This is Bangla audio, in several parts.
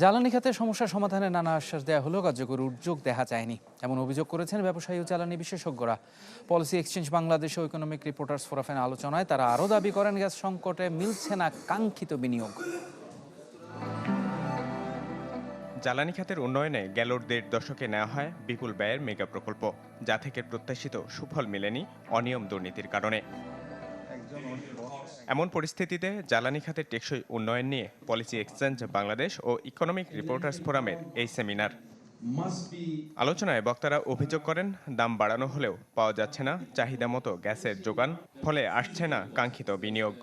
জ্বালানি খাতে সমস্যা সমাধানে নানা আশ্বাস দেওয়া হলেও কার্যকর উদ্যোগ দেখা যায়নি। এমন অভিযোগ করেছেন ব্যবসায়ী ও জ্বালানি বিশেষজ্ঞরা। পলিসি এক্সচেঞ্জ বাংলাদেশ ও ইকোনমিক রিপোর্টার্স ফোরামের আলোচনায় তারা আরও দাবি করেন, গ্যাস সংকটে মিলছে না কাঙ্ক্ষিত বিনিয়োগ। জ্বালানি খাতের উন্নয়নে গেলোর দেড় দশকে নেওয়া হয় বিপুল ব্যয়ের মেগা প্রকল্প, যা থেকে প্রত্যাশিত সুফল মেলেনি অনিয়ম দুর্নীতির কারণে। এমন পরিস্থিতিতে জ্বালানি খাতে টেকসই উন্নয়ন নিয়ে পলিসি এক্সচেঞ্জ বাংলাদেশ ও ইকোনমিক রিপোর্টার্স ফোরামের এই সেমিনার। আলোচনায় বক্তারা অভিযোগ করেন দাম বাড়ানো হলেও পাওয়া যাচ্ছে না চাহিদা মতো গ্যাসের যোগান ফলে আসছে না কাঙ্ক্ষিত বিনিয়োগ।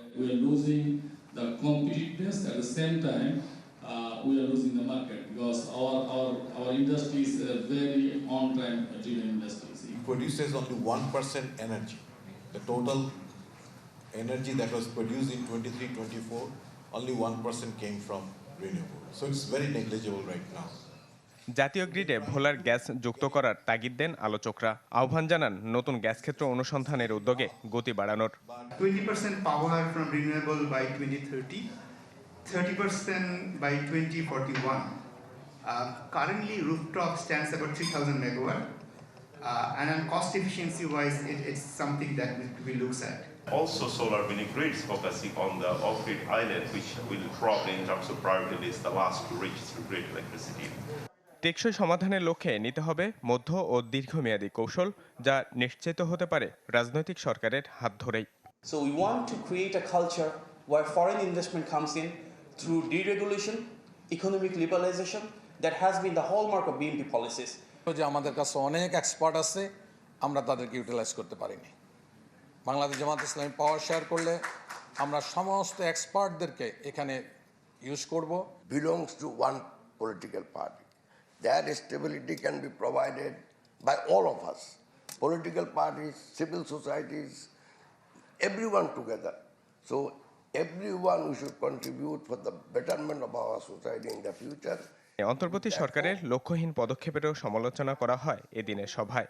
Energy that was produced in 23-24, only 1% came from renewable. So it's very negligible right now. জাতীয় গ্রিডে ভোলার গ্যাস যুক্ত করার তাগিদ দেন আলোচকরা আহ্বান জানান নতুন গ্যাস ক্ষেত্র অনুসন্ধানের উদ্যোগে গতি বাড়ানোর 20% power from renewable by 2030, 30% by 2041. Uh, currently, rooftop stands about 3,000 megawatt, uh, and on cost efficiency wise, it, it's something that we, we looks at. also solar mini grids focusing on the off-grid island, which will probably, in terms of priority list, the last to reach through grid electricity. টেকসই সমাধানের লক্ষ্যে নিতে হবে মধ্য ও দীর্ঘমেয়াদী কৌশল যা নিশ্চিত হতে পারে রাজনৈতিক সরকারের হাত ধরেই। So we want to create a culture where foreign investment comes in through deregulation economic liberalisation that has been the hallmark of BNP policies যে আমাদের কাছে অনেক এক্সপার্ট আছে আমরা তাদেরকে ইউটিলাইজ করতে পারিনি। বাংলাদেশ জামাত ইসলামী পাওয়ার শেয়ার করলে আমরা সমস্ত এক্সপার্টদেরকে এখানে ইউজ করব। Belongs to one political party there stability can be provided by all of us political parties civil societies every one together so every one we should contribute for the betterment of our society in the future অন্তর্বর্তী সরকারের লক্ষ্যহীন পদক্ষেপেরও সমালোচনা করা হয় এদিনের সভায়।